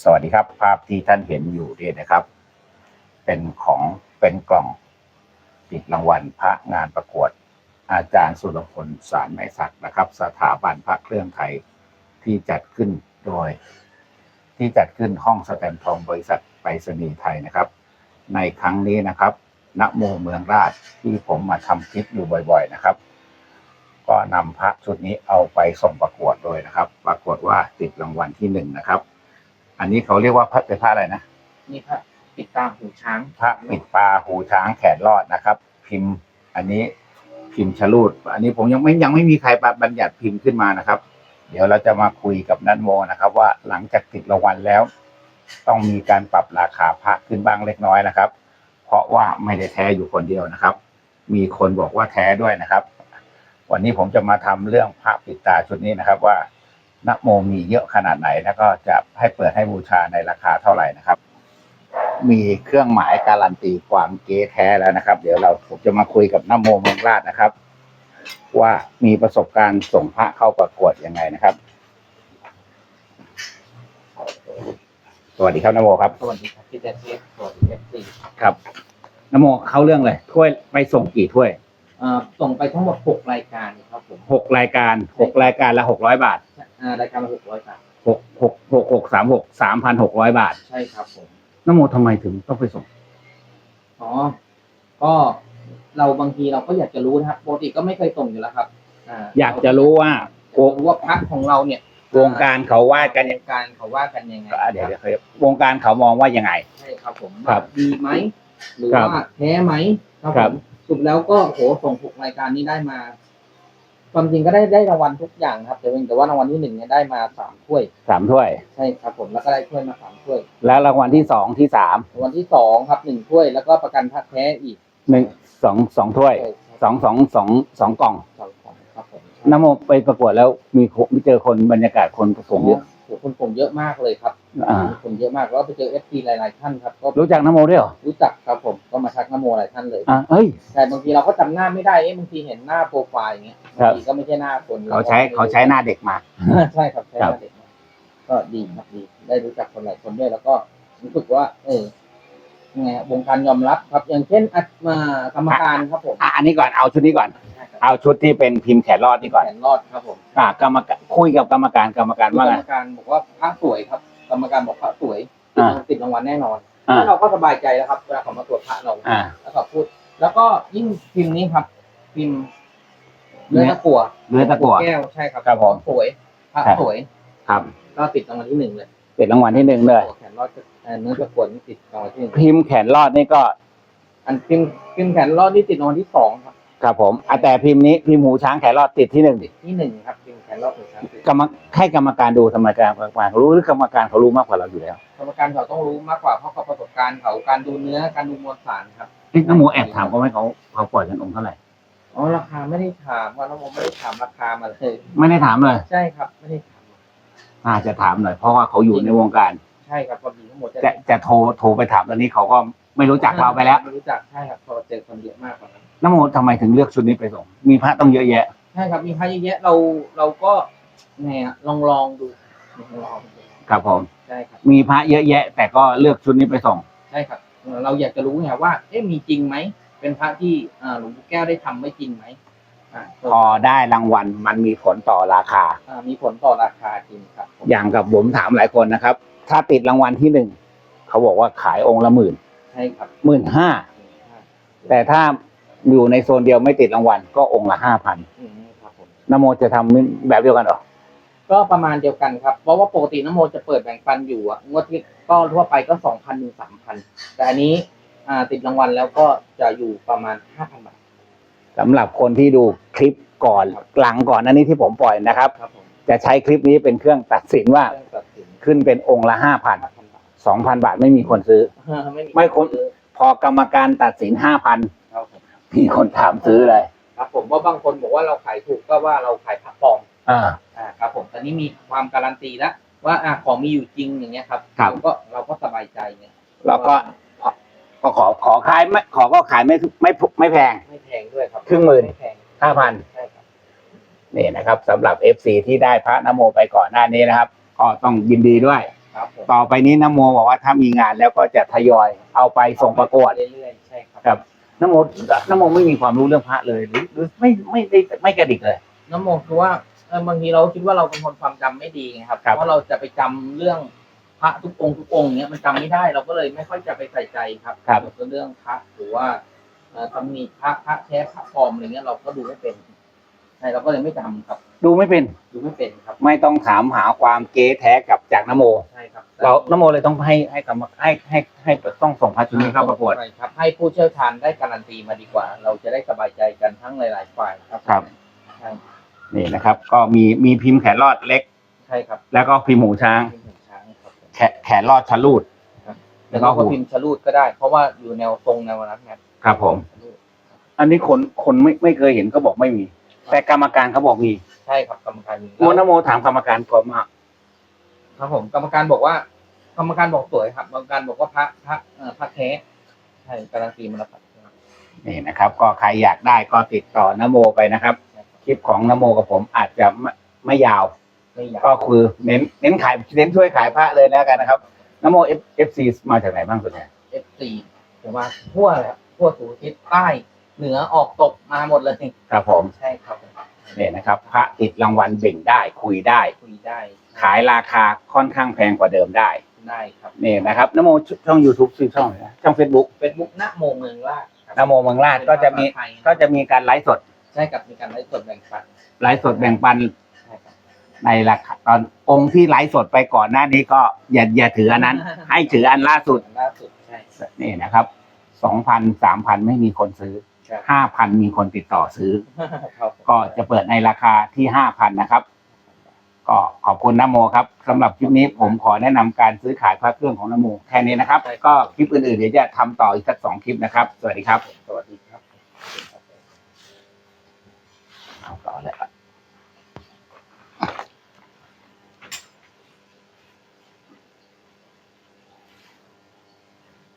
สวัสดีครับ ภาพที่ท่านเห็นอยู่เนี่ยนะครับ เป็นของเป็นกล่องติดรางวัลพระงานประกวด อาจารย์สุรพลสารไม้สักนะครับ สถาบันพระเครื่องไทยที่จัดขึ้นโดย ที่จัดขึ้นห้องสแตมทองบริษัทไปรษณีย์ไทยนะครับ ในครั้งนี้นะครับณโมเมืองราชที่ผมมาทำคลิปอยู่บ่อยๆนะครับ ก็นำพระชุดนี้เอาไปส่งประกวดโดยนะครับ ปรากฏว่าติดรางวัลที่หนึ่งนะครับ อันนี้เขาเรียกว่าพระเป็นพระอะไรนะนี่พระปิดตาหูช้างพระปิดปลาหูช้างแขนรอดนะครับ พิมพ์อันนี้พิมพ์ชะลูดอันนี้ผมยังไม่ยังไม่มีใครบัญญัติพิมพ์ขึ้นมานะครับ เดี๋ยวเราจะมาคุยกับนันโมนะครับ ว่าหลังจากติดรางวัลแล้ว ต้องมีการปรับราคาพระขึ้นบ้างเล็กน้อยนะครับ เพราะว่าไม่ได้แท้อยู่คนเดียวนะครับ มีคนบอกว่าแท้ด้วยนะครับ วันนี้ผมจะมาทำเรื่องพระปิดตาชุดนี้นะครับว่า นะโมมีเยอะขนาดไหน แล้วก็จะให้เปิดให้บูชาในราคาเท่าไหร่นะครับ มีเครื่องหมายการันตีความเก๊แท้แล้วนะครับ เดี๋ยวเราผมจะมาคุยกับนโมเมืองราชนะครับ ว่ามีประสบการณ์ส่งพระเข้าประกวดยังไงนะครับ สวัสดีครับนโมครับสวัสดีครับพี่แจ๊คเอฟสวัสดีเอฟซีครับนโมเข้าเรื่องเลยถ้วยไปส่งกี่ถ้วยเอ่อส่งไปทั้งหมดหกรายการครับผมหกรายการหกรายการละหกร้อยบาท อ่ารายการละหกร้อยบาทหกหกหกหกสามหกสามพันหกร้อยบาทใช่ครับผม นโมทำไมถึงต้องไปส่ง อ๋อ ก็เราบางทีเราก็อยากจะรู้นะครับปกติก็ไม่เคยส่งอยู่แล้วครับอ่าอยากจะรู้ว่าอยากจะรู้ว่าพักของเราเนี่ยวงการเขาว่ากันวยังงการเขาว่ากันยังไงอะเดี๋ยวเดี๋ยวครับวงการเขามองว่ายังไงใช่ครับผมครับดีไหมหรือครับว่าแท้ไหมครับคผรับมสุดแล้วก็โหส่งหกรายการนี้ได้มา ความจริงก็ได้ได้รางวัลทุกอย่างครับ แต่เพียงแต่ว่ารางวัลที่หนึ่งเนี่ยได้มาสามถ้วยสามถ้วย ใช่ครับผมแล้วก็ได้ถ้วยมาสามถ้วย แล้วรางวัลที่สองที่สามรางวัลที่สองครับหนึ่งถ้วยแล้วก็ประกันพักแท้อีกหนึ่งสองสองถ้วยใช่สองสองสองสองกล่องสองของครับผมนโมไปประกวดแล้วมีคนเจอคนบรรยากาศคนส่งเยอะโอ้โห คนส่งเยอะมากเลยครับอ่า คนเยอะมากแล้วก็ไปเจอเอฟซีหลาย ๆ ท่านครับ ก็รู้จักนโมด้วยเหรอรู้จักครับผมก็มาทักนโมหลายท่านเลยอ่าเอ้ยแต่บางทีเราก็จำหน้าไม่ได้เอ๊ะบางทีเห็นหน้าโปรไฟล์อย่างเงี้ยครับ บางทีก็ไม่ใช่หน้าคนเขาใช้เขาใช้หน้าเด็กมา ใช่ครับใช้หครับน้าเด็กมากก็ดีครับดี ได้รู้จักคนหลายคนด้วย แล้วก็รู้สึกว่า เออยังไงฮะวงการยอมรับครับ อย่างเช่นอัดมากรรมการครับผม อะอันนี้ก่อนเอาชุดนี้ก่อนใช่ครับ เอาชุดที่เป็นพิมพ์แขนรอดนี่ก่อน แขนรอดครับผมอ่ากรรมการคุยกับกรรมการกรรมการกรว่าไง รมการบอกว่าพระสวยครับ กรรมการบอกพระสวยอ่า ติดรางวัลแน่นอนอ่าแล้วเราก็สบายใจแล้วครับเวลาเขามาตรวจพระเราอ่า แล้วก็พูด แล้วก็ยิ่งพิมพ์นี้ครับ พิมพ์เนื้อตะกั่วเนื้อตะกั่ว แก้วใช่ครับครับผมสวยพระครับ สวยครับก็ติดรางวัลที่หนึ่งเลยติดรางวัลที่หนึ่งเลย แขนรอดก็เอ่อเนื้อตะกั่วนี่ติดรางวัลที่หนึ่งพิมพ์แขนรอดนี่ก็อันพิมพ์พิมพ์แขนรอดนี่ติดรางวัลที่สองครับ ครับผมอะแต่พิมพ์นี้พิมพ์หูช้างแขนรอดติดที่หนึ่งติดที่หนึ่งครับพิมพ์แขนรอดถึงชั้นติดกรรมให้กรรมการดูทำไมกรรมการเขารู้หรือกรรมการเขารู้มากกว่าเราอยู่แล้วกรรมการเขาต้องรู้มากกว่าเพราะเขาประสบการณ์เขาการดูเนื้อการดูมวลสารครับเอ๊ะน้ำหมูแอบถามเขาไหมเขาเขาปล่อยกันองค์เท่าไหร่อ๋อราคาไม่ได้ถามว่าน้องผมไม่ได้ถามราคามาเลยไม่ได้ถามเลยใช่ครับไม่ได้ถามอาจจะถามหน่อยเพราะว่าเขาอยู่ในวงการ ใช่ครับความดีทั้งหมดจะจะโทรโทรไปถามตอนนี้เขาก็ ไม่รู้จักเราไปแล้ว ไม่รู้จักใช่ครับพอเจอคนเยอะมากกว่านั้นน้ำหมูทำไมถึงเลือกชุดนี้ไปส่ง มีพระต้องเยอะแยะ ใช่ครับมีพระเยอะแยะเราเราก็ไงอะลองลองดูลองลองดูครับผม ใช่ครับ มีพระเยอะแยะ แต่ก็เลือกชุดนี้ไปส่ง ใช่ครับเออเราอยากจะรู้ไงว่า เอ๊ะมีจริงไหม เป็นพระที่อ่าหลวงปู่แก้วได้ทำไม่จริงไหมอ่าพอได้รางวัลมันมีผลต่อราคา อ่ามีผลต่อราคาจริงครับผมอย่างกับผมถามหลายคนนะครับ ถ้าติดรางวัลที่หนึ่งเขาบอกว่าขายองค์ละหมื่น ใช่ครับหมื่นห้าแต่ถ้าอยู่ในโซนเดียวไม่ติดรางวัลก็องค์ละห้าพันอืมครับผมนโมจะทำแบบเดียวกันเหรอ ก็ประมาณเดียวกันครับ เพราะว่าปกติน้ำโมจะเปิดแบ่งปันอยู่อะงวดที่ก็ทั่วไปก็สองพันถึงสามพันแต่อันนี้อ่าติดรางวัลแล้วก็จะอยู่ประมาณห้าพันบาท สำหรับคนที่ดูคลิปก่อนครับ หลังก่อนอันนี้ที่ผมปล่อยนะครับ ครับผมจะใช้คลิปนี้เป็นเครื่องตัดสินว่าเครื่องตัดสินขึ้นเป็นองค์ละห้าพันห้าพันบาท สองพันบาทไม่มีคนซื้อ ไม่มีไม่คุ้มพอกรรมการตัดสินห้าพันครับผมมีคนถามซื้อเลย ครับ ผมว่าบางคนบอกว่าเราขายถูกก็ว่าเราขายผักปลอมอ่าอ่าครับ ผมตอนนี้มีความการันตีแล้วว่าอ่าของมีอยู่จริงอย่างเงี้ยครับครับเราก็เราก็สบายใจเนี่ยแล้วก็ก็ขอขอขายไม่ขอก็ขายไม่ไม่ไม่แพง ไม่แพงด้วยครับครึ่งหมื่นไม่แพงห้าพันใช่ครับนี่นะครับสำหรับ FC ที่ได้พระนโมไปก่อนหน้านี้นะครับ ก็ต้องยินดีด้วย ครับผมต่อไปนี้นโมบอกว่าถ้ามีงานแล้วก็จะทยอยเอาไปส่งประกวด เรื่อยๆใช่ครับครับนโมนโมไม่มีความรู้เรื่องพระเลยหรือหรือไม่ไม่ได้ไม่กระดิกเลย น้ำโมคือว่าเออบางทีเราคิดว่าเราเป็นคนความจำไม่ดีไงครับ ครับ เพราะเราจะไปจำเรื่องพระทุกองค์ทุกองค์เนี้ยมันจำไม่ได้เราก็เลยไม่ค่อยจะไปใส่ใจครับครับเกี่ยวกับเรื่องพระหรือว่าเอ่อตำหนิพระพระแท้พระปลอมอะไรเงี้ยเราก็ดูไม่เป็นใช่เราก็เลยไม่จำครับ ดูไม่เป็น ดูไม่เป็นครับ ไม่ต้องถามหาความเก๊แท้กับจากนโม ใช่ครับเรานโมเลยต้องให้ให้กรรมให้ให้ให้ต้องส่งพระชุดนี้เข้าประกวด ใช่ครับ ให้ผู้เชี่ยวชาญได้การันตีมาดีกว่า เราจะได้สบายใจกันทั้งหลาย ๆ ฝ่ายครับครับ ใช่นี่นะครับ ก็มีมีพิมพ์แขนรอดเล็ก ใช่ครับแล้วก็พิมพ์หูช้าง พิมพ์หูช้างครับผมแขแขนรอดชะลูด แล้วก็พิมพ์ชะลูดก็ได้ เพราะว่าอยู่แนวทรงแนวนั้นครับครับผมชะลูดอันนี้คนคนไม่ไม่เคยเห็นก็บอกไม่มี แต่กรรมการเขาบอกมีใช่ครับกรรมการมีโมนโมถามกรรมการก่อนมาครับผมกรรมการบอกว่า กรรมการบอกสวยครับกรรมการบอกว่าพระพระเอ่อพระแท้ใช่การันตีมาแล้วครับ นี่นะครับ ก็ใครอยากได้ก็ติดต่อนโมไปนะครับ คลิปของนโมกับผมอาจจะไม่ไม่ยาว ไม่อยากก็คือเน้นเน้นขายเน้นช่วยขายพระเลยแล้วกันนะครับนโมเอฟเอฟซีมาจากไหนบ้างส่วนใหญ่ เอฟซีแต่ว่าทั่วเลยครับทั่วสู่ทิศใต้ เหนือออกตกมาหมดเลยครับผมใช่ครับเนี่ยนะครับ พระติดรางวัลเบ่งได้คุยได้ คุยได้ ขายราคาค่อนข้างแพงกว่าเดิมได้ได้ครับนี่นะครับนโมช่อง YouTube ชื่อช่องอะไรนะช่อง Facebook เฟซบุ๊กณโมเมืองราชครับนโมเมืองราชก็จะมีเป็นภาษาไทยนก็จะมีการไลฟ์สดใช่กับมีการไลฟ์สดแบ่งปันไลฟ์สดแบ่งปันใช่ครับในราคาตอนองค์ที่ไลฟ์สดไปก่อนหน้านี้ก็อย่าอย่าถืออันนั้น ให้ถืออันล่าสุดล่าสุดใช่นี่นะครับสองพันสามพันไม่มีคนซื้อครับ ห้าพันมีคนติดต่อซื้อครับก็จะเปิดในราคาที่ห้าพันนะครับ ก็ขอบคุณนโมครับสำหรับคลิปนี้ผมขอแนะนำการซื้อขายพระเครื่องของนโมแค่นี้นะครับ ก็คลิปอื่นๆเดี๋ยวจะทำต่ออีกสักสองคลิปนะครับ สวัสดีครับ สวัสดีครับเอาต่อเลย